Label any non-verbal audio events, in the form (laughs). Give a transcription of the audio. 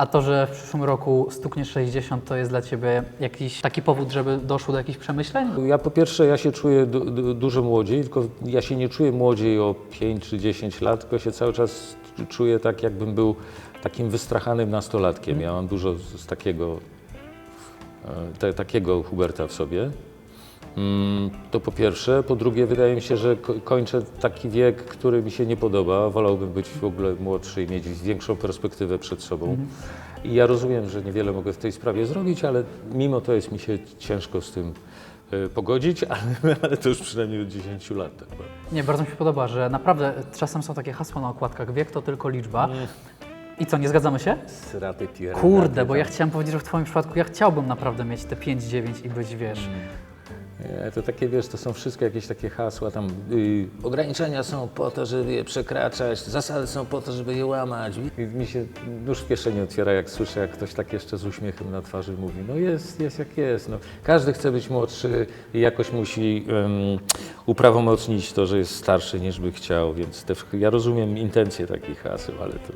A to, że w przyszłym roku stuknie 60, to jest dla Ciebie jakiś taki powód, żeby doszło do jakichś przemyśleń? Ja po pierwsze, ja się czuję du, du, dużo młodziej, tylko ja się nie czuję młodziej o 5 czy 10 lat, tylko się cały czas czuję tak, jakbym był takim wystrachanym nastolatkiem. Ja mam dużo z takiego, e, te, takiego Huberta w sobie. Mm, To po pierwsze. Po drugie, wydaje mi się, że ko- kończę taki wiek, który mi się nie podoba. Wolałbym być w ogóle młodszy i mieć większą perspektywę przed sobą. I ja rozumiem, że niewiele mogę w tej sprawie zrobić, ale mimo to jest mi się ciężko z tym e, pogodzić, (laughs) ale, ale to już przynajmniej od 10 lat. Tak powiem. Nie, bardzo mi się podoba, że naprawdę czasem są takie hasła na okładkach, wiek to tylko liczba. I co, nie zgadzamy się? Sraty, Kurde, bo ja tam. chciałem powiedzieć, że w Twoim przypadku ja chciałbym naprawdę mieć te 5-9 i być, wiesz, Nie, to takie, wiesz, to są wszystkie jakieś takie hasła tam. y, ograniczenia są po to, żeby je przekraczać, zasady są po to, żeby je łamać. I mi się nóż w kieszeni otwiera, jak słyszę, jak ktoś tak jeszcze z uśmiechem na twarzy mówi, no jest, jest jak jest. No. Każdy chce być młodszy i jakoś musi um, uprawomocnić to, że jest starszy niż by chciał, więc te, ja rozumiem intencje takich haseł, ale to...